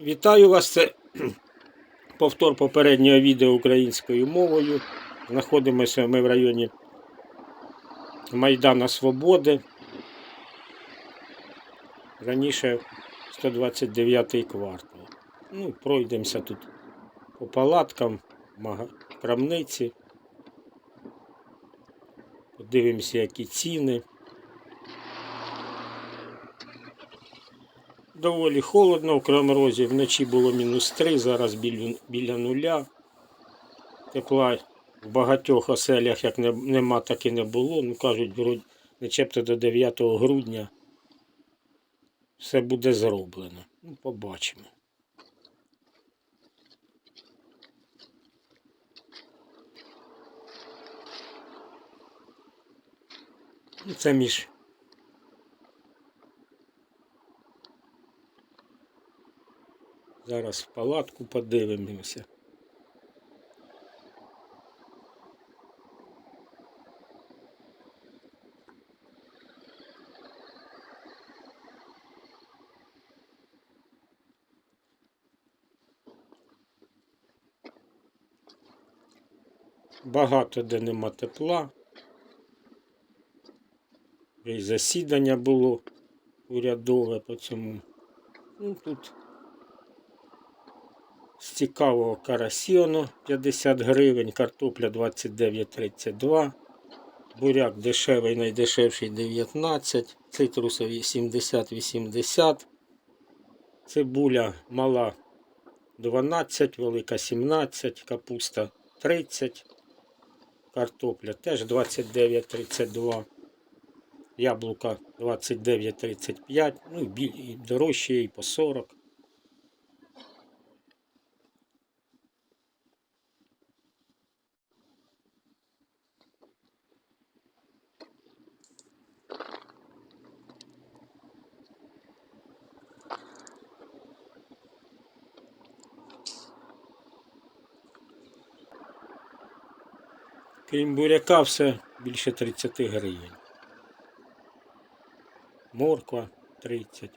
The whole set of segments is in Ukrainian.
Вітаю вас. Це повтор попереднього відео українською мовою. Знаходимося ми в районі Майдана Свободи. Раніше 129 квартал. Ну, пройдемося тут по палаткам, крамниці. Подивимося, які ціни. Доволі холодно, в Крамрозі вночі було мінус 3, зараз біля, біля нуля. Тепла в багатьох оселях як не, нема, так і не було. Ну кажуть, начебто до 9 грудня все буде зроблено. Ну, побачимо. Ну, Це між Зараз в палатку подивимося. Багато де нема тепла. І засідання було урядове по цьому. Ну, тут з цікавого карасіону 50 гривень, картопля 29,32, буряк дешевий, найдешевший 19, цитрусові 70-80, цибуля мала 12, велика 17, капуста 30, картопля теж 29,32, яблука 29,35, ну і дорожче і по 40. Крім буряка, все більше 30 гривень. Морква 30.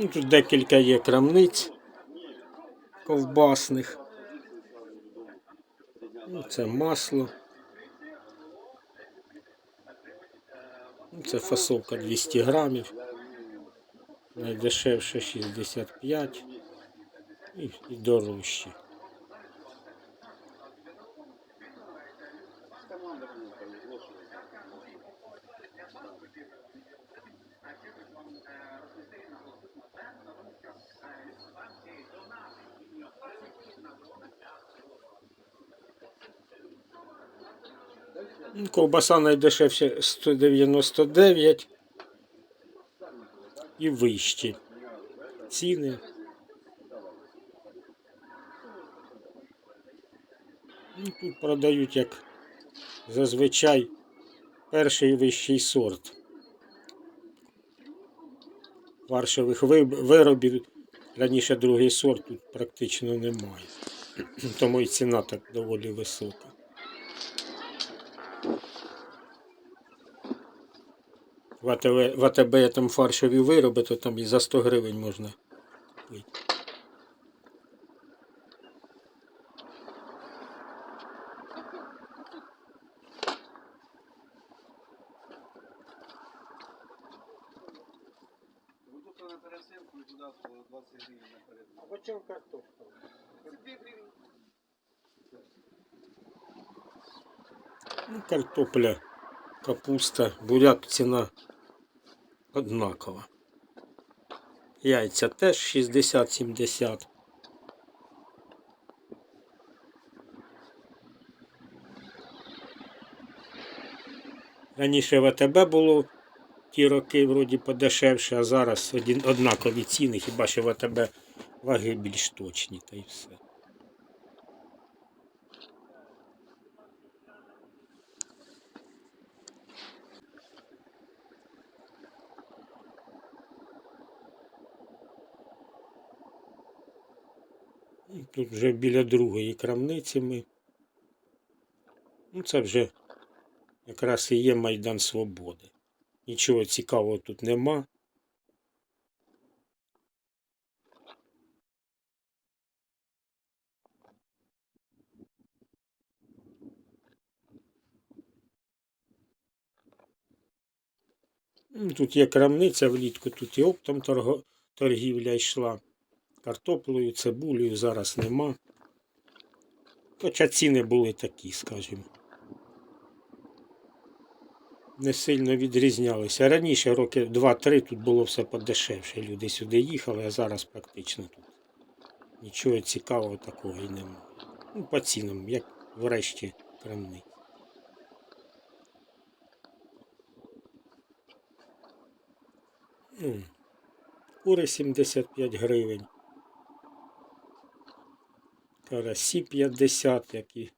Ну, тут декілька є крамниць ковбасних. Ну, це масло. Це фасовка 200 грамів. Найдешевше 65 і, і дорожче. Ковбаса найдешевше 199 і вищі ціни. Ну, Тут продають як зазвичай перший вищий сорт. Варшових виробів раніше другий сорт тут практично немає. Тому і ціна так доволі висока. В АТВ, в АТБ там фаршові вироби, то там і за 100 гривень можна купити. Тут на пересылку и туда 20 гривен наперед. А по чому картошка? Ну, картопля, капуста, буряк ціна однакова. Яйця теж 60-70. Раніше в АТБ було ті роки вроді подешевше, а зараз однакові ціни, хіба що в АТБ ваги більш точні, та й все. Ну, Тут вже біля другої крамниці ми. Ну, це вже якраз і є Майдан Свободи. Нічого цікавого тут нема. Ну, Тут є крамниця влітку, тут і оптом торгівля йшла. Картоплею, цибулею зараз нема. Хоча ціни були такі, скажімо. Не сильно відрізнялися. Раніше, роки 2-3, тут було все подешевше. Люди сюди їхали, а зараз практично тут. Нічого цікавого такого і немає. Ну, по цінам, як врешті крамниць. Кури 75 гривень. Карасі 50, які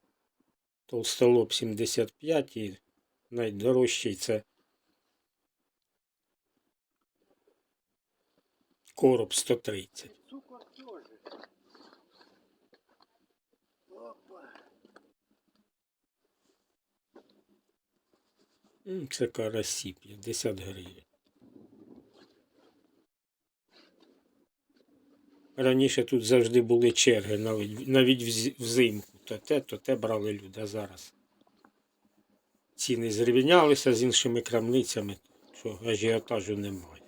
толстолоб 75 і найдорожчий це короб 130. Цукор теж. Опа. Це карасі 50 гривень. Раніше тут завжди були черги, навіть, навіть взимку. То те, то те брали люди, а зараз. Ціни зрівнялися з іншими крамницями, що ажіотажу немає.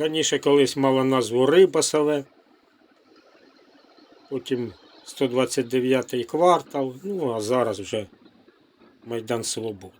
Раніше колись мала назву Рибасове, потім 129 квартал, ну а зараз вже Майдан Свободи.